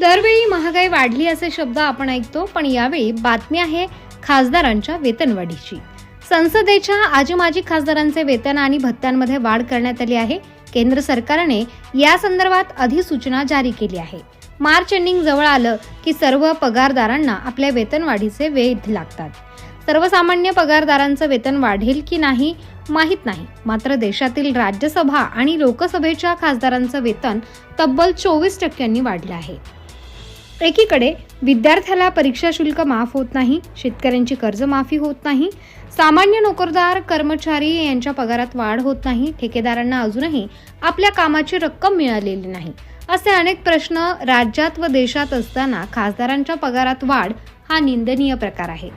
दरवेळी महागाई वाढली असे शब्द आपण ऐकतो पण यावेळी बातमी आहे खासदारांच्या वेतनवाढीची. संसदेच्या आजी माजी खासदारांचे वेतन आणि भत्त्यांमध्ये वाढ करण्यात आली आहे. केंद्र सरकारने या संदर्भात अधिसूचना जारी केली आहे. मार्च एंडिंग जवळ आलं की सर्व पगारदारांना आपल्या वेतनवाढीचे वेध लागतात. सर्वसामान्य पगारदारांचं वेतन वाढेल की नाही माहीत नाही. मात्र देशातील राज्यसभा आणि लोकसभेच्या खासदारांचं वेतन तब्बल चोवीस टक्क्यांनी वाढलं आहे. एकीकडे विद्यार्थ्याला परीक्षा शुल्क माफ होत नाही शेतकऱ्यांची कर्जमाफी होत नाही सामान्य नोकरदार कर्मचारी यांच्या पगारात वाढ होत नाही ठेकेदारांना अजूनही आपल्या कामाची रक्कम मिळालेली नाही असे अनेक प्रश्न राज्यात व देशात असताना खासदारांच्या पगारात वाढ हा निंदनीय प्रकार आहे.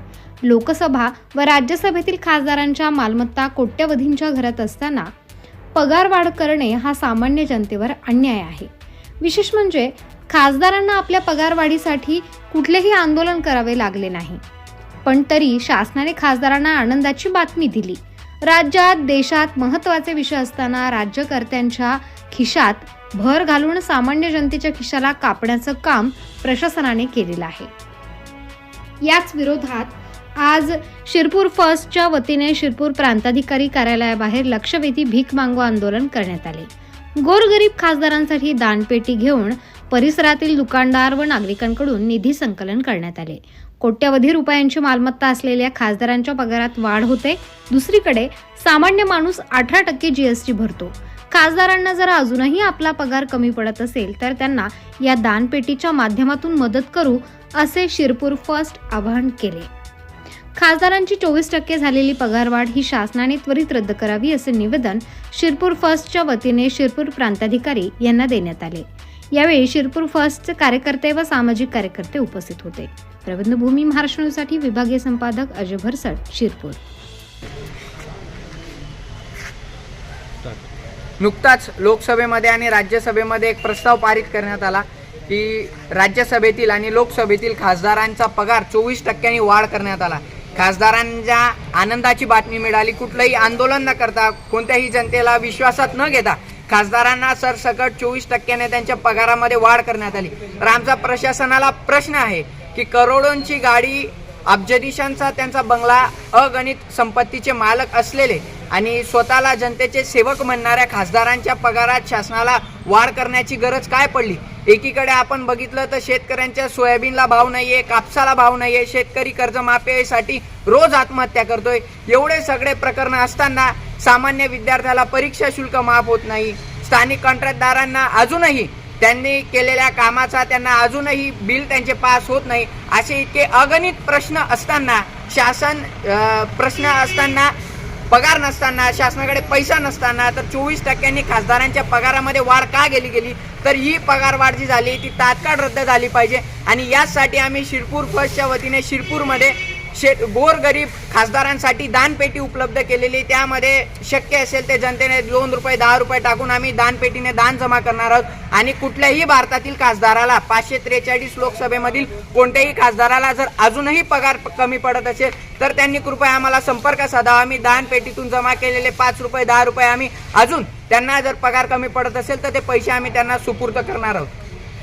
लोकसभा व राज्यसभेतील खासदारांच्या मालमत्ता कोट्यवधींच्या घरात असताना पगार वाढ करणे हा सामान्य जनतेवर अन्याय आहे. विशेष म्हणजे खासदारांना आपल्या पगारवाढीसाठी कुठलेही आंदोलन करावे लागले नाही. पण तरी शासनाने खासदारांना आनंदाची बातमी दिली. राज्यात देशात महत्त्वाचे विषय असताना राज्यकर्त्यांच्या खिशात भर घालून सामान्य जनतेच्या खिशाला कापण्याचं काम प्रशासनाने केलेलं आहे. याच विरोधात आज शिरपूर फर्स्टच्या वतीने शिरपूर प्रांताधिकारी कार्यालयाबाहेर लक्षवेधी भीक मागू आंदोलन करण्यात आले. गोरगरीब खासदारांसाठी दानपेटी घेऊन परिसरातील दुकानदार व नागरिकांकडून निधी संकलन करण्यात आले. कोट्यवधी रुपयांची मालमत्ता असलेल्या खासदारांच्या पगारात वाढ होते. दुसरीकडे सामान्य माणूस अठरा टक्के जीएसटी भरतो. खासदारांना जर अजूनही आपला पगार कमी पडत असेल तर त्यांना या दानपेटीच्या माध्यमातून मदत करू असे शिरपूर फर्स्ट आवाहन केले. खासदारांची चोवीस टक्के झालेली पगारवाढ ही शासनाने त्वरित रद्द करावी असे निवेदन शिरपूर फर्स्टच्या वतीने शिरपूर प्रांताधिकारी यांना देण्यात आले. यावेळी शिरपूर फर्स्टचे कार्यकर्ते व सामाजिक कार्यकर्ते उपस्थित होते. प्रबंधभूमी महाराष्ट्र न्यूजसाठी विभागीय संपादक अजय भरसड शिरपूर. नुकताच लोकसभेमध्ये आणि राज्यसभेमध्ये एक प्रस्ताव पारित करण्यात आला की राज्यसभेतील आणि लोकसभेतील खासदारांचा पगार चोवीस टक्क्यांनी वाढ करण्यात आला. खासदारांच्या आनंदाची बातमी मिळाली. कुठलंही आंदोलन न करता कोणत्याही जनतेला विश्वासात न घेता खासदारांना सरसकट चोवीस टक्क्याने त्यांच्या पगारामध्ये वाढ करण्यात आली. तर आमचा प्रशासनाला प्रश्न आहे की करोडोंची गाडी अब्जदिशांचा त्यांचा बंगला अगणित संपत्तीचे मालक असलेले आणि स्वतःला जनतेचे सेवक म्हणणाऱ्या खासदारांच्या पगारात शासनाला वाढ करण्याची गरज काय पडली? एकीकडे आपण बघितलं तर शेतकऱ्यांच्या सोयाबीनला भाव नाहीये कापसाला भाव नाहीये शेतकरी कर्जमाफीसाठी रोज आत्महत्या करतोय. एवढे सगळे प्रकरण असताना सामान्य विद्यार्थ्याला परीक्षा शुल्क माफ होत नाही. स्थानिक कॉन्ट्रॅक्टदारांना अजूनही त्यांनी केलेल्या कामाचा त्यांना अजूनही बिल त्यांचे पास होत नाही. असे इतके अगणित प्रश्न असताना शासन प्रश्न असताना पगार नसताना शासनाकडे पैसा नसताना तर चोवीस टक्क्यांनी खासदारांच्या पगारामध्ये वाढ का गेली गेली? तर ही पगार वाढ जी झाली ती तात्काळ रद्द झाली पाहिजे. आणि याचसाठी आम्ही शिरपूर फर्स्टच्या वतीने शिरपूरमध्ये शे गोरगरीब खासदारांसाठी दानपेटी उपलब्ध केलेली त्यामध्ये शक्य असेल ते जनतेने दोन रुपये दहा रुपये टाकून आम्ही दानपेटीने दान जमा करणार आहोत. आणि कुठल्याही भारतातील खासदाराला पाचशे त्रेचाळीस लोकसभेमधील कोणत्याही खासदाराला जर अजूनही पगार कमी पडत असेल तर त्यांनी कृपया आम्हाला संपर्क साधावा. आम्ही दानपेटीतून जमा केलेले पाच रुपये दहा रुपये आम्ही अजून त्यांना जर पगार कमी पडत असेल तर ते पैसे आम्ही त्यांना सुपूर्द करणार आहोत.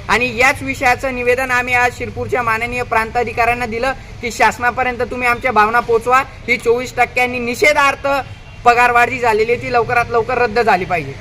आणि याच विषयाचं निवेदन आम्ही आज शिरपूरच्या माननीय प्रांताधिकाऱ्यांना दिलं की शासनापर्यंत तुम्ही आमच्या भावना पोहोचवा ही चोवीस टक्क्यांनी निषेधार्थ पगारवाढ जी झालेली आहे. ती लवकरात लवकर रद्द झाली पाहिजे.